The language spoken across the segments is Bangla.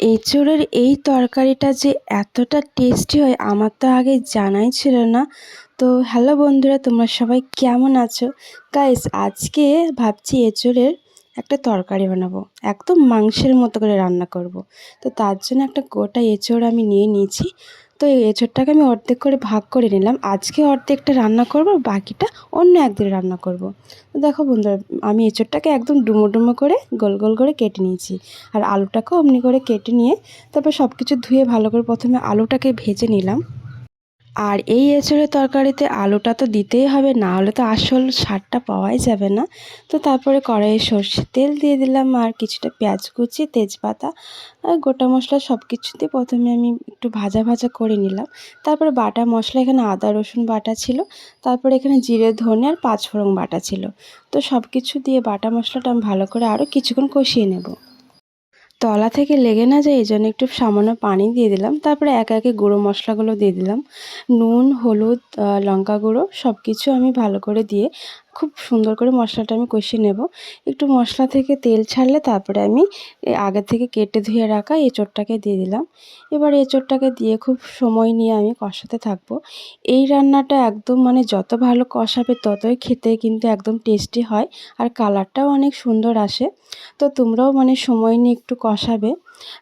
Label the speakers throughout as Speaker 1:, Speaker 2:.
Speaker 1: এঁচোড়ের এই তরকারিটা যে এতটা টেস্টি হয়, আমার তো আগে জানাই ছিল না। তো হ্যালো বন্ধুরা, তোমরা সবাই কেমন আছো? গাইস আজকে ভাবছি এঁচোড়ের একটা তরকারি বানাবো। একদম মাংসের মতো করে রান্না করব। তো তার জন্য একটা গোটা এঁচোড় আমি নিয়ে নিয়েছি। তো এই এঁচোড়টাকে আমি অর্ধেক করে ভাগ করে নিলাম। আজকে অর্ধেকটা রান্না করব, বাকিটা অন্য একদিন রান্না করব। তো দেখো বন্ধুরা, আমি এঁচোড়টাকে একদম ডুমো ডুমো করে গোল গোল করে কেটে নিয়েছি। আর আলুটাকেও অমনি করে কেটে নিয়ে তারপর সব কিছু ধুয়ে ভালো করে প্রথমে আলুটাকে ভেজে নিলাম। আর এই এঁচড়ের তরকারিতে আলুটা তো দিতেই হবে, না হলে তো আসল স্বাদটা পাওয়াই যাবে না। তো তারপরে কড়াইয়ে সর্ষে তেল দিয়ে দিলাম আর কিছুটা পেঁয়াজ কুচি, তেজপাতা আর গোটা মশলা সব কিছু দিয়ে প্রথমে আমি একটু ভাজা ভাজা করে নিলাম। তারপরে বাটা মশলা, এখানে আদা, রসুন বাটা ছিল। তারপরে এখানে জিরে, ধনে আর পাঁচফোড়ন বাটা ছিল। তো সব কিছু দিয়ে বাটা মশলাটা আমি ভালো করে আরও কিছুক্ষণ কষিয়ে নেব। তলা থেকে লেগে না যায় এই জন্য একটু সামান্য পানি দিয়ে দিলাম। তারপরে একে একে গুঁড়ো মশলাগুলো দিয়ে দিলাম। নুন, হলুদ লঙ্কা গুঁড়ো সব কিছু আমি ভালো করে দিয়ে খুব সুন্দর করে মশলাটা আমি কষিয়ে নেব। একটু মশলা থেকে তেল ছাড়লে তারপরে আমি আগে থেকে কেটে ধুয়ে রাখা এঁচোড়টাকে দিয়ে দিলাম। এবার এঁচোড়টাকে দিয়ে খুব সময় নিয়ে আমি কষাতে থাকব। এই রান্নাটা একদম মানে যত ভালো কষাবে ততই খেতে কিন্তু একদম টেস্টি হয় আর কালারটাও অনেক সুন্দর আসে। তো তোমরাও মানে সময় নিয়ে একটু কষাবে।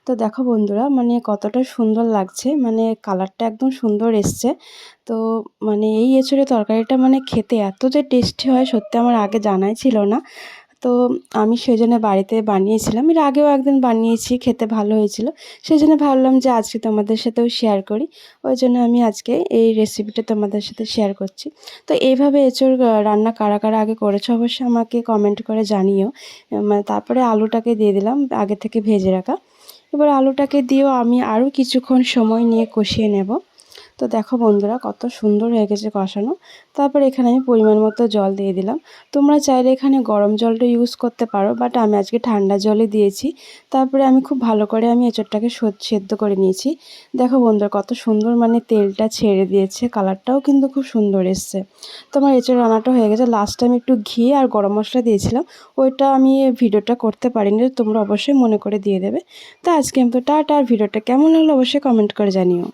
Speaker 1: তো দেখো বন্ধুরা মানে কতটা সুন্দর লাগছে মানে কালারটা একদম সুন্দর এসছে। তো মানে এই এঁচড়ের তরকারিটা মানে খেতে এত যে টেস্টি হয়, সত্যি আমার আগে জানাই ছিল না। তো আমি সেই জন্য বাড়িতে বানিয়েছিলাম, এর আগেও একদিন বানিয়েছি, খেতে ভালো হয়েছিল। সেই জন্য ভাবলাম যে আজকে তোমাদের সাথেও শেয়ার করি, ওই জন্য আমি আজকে এই রেসিপিটা তোমাদের সাথে শেয়ার করছি। তো এইভাবে এঁচড় রান্না কারা কারা আগে করেছ অবশ্যই আমাকে কমেন্ট করে জানিও। মানে তারপরে আলুটাকে দিয়ে দিলাম, আগে থেকে ভেজে রাখা। এবার আলুটাকে দিয়েও আমি আরও কিছুক্ষণ সময় নিয়ে কষিয়ে নেব। তো দেখো বন্ধুরা, কত সুন্দর হয়ে গেছে কষানো। তারপর এখানে আমি পরিমাণ মতো জল দিয়ে দিলাম। তোমরা চাইলে এখানে গরম জলটা ইউজ করতে পারো বাট আমি আজকে ঠান্ডা জলে দিয়েছি। তারপরে আমি খুব ভালো করে আমি এঁচড়টাকে সেদ্ধ করে নিয়েছি। দেখো বন্ধুরা, কত সুন্দর মানে তেলটা ছেড়ে দিয়েছে কালারটাও কিন্তু খুব সুন্দর এসছে। তোমার এঁচড় রান্নাটা হয়ে গেছে। লাস্টে আমি একটু ঘি আর গরম মশলা দিয়েছিলাম। ওইটা আমি ভিডিওটা করতে পারিনি তোমরা অবশ্যই মনে করে দিয়ে দেবে। তো আজকে আমি তো টাটা, আর ভিডিওটা কেমন লাগল অবশ্যই কমেন্ট করে জানিও।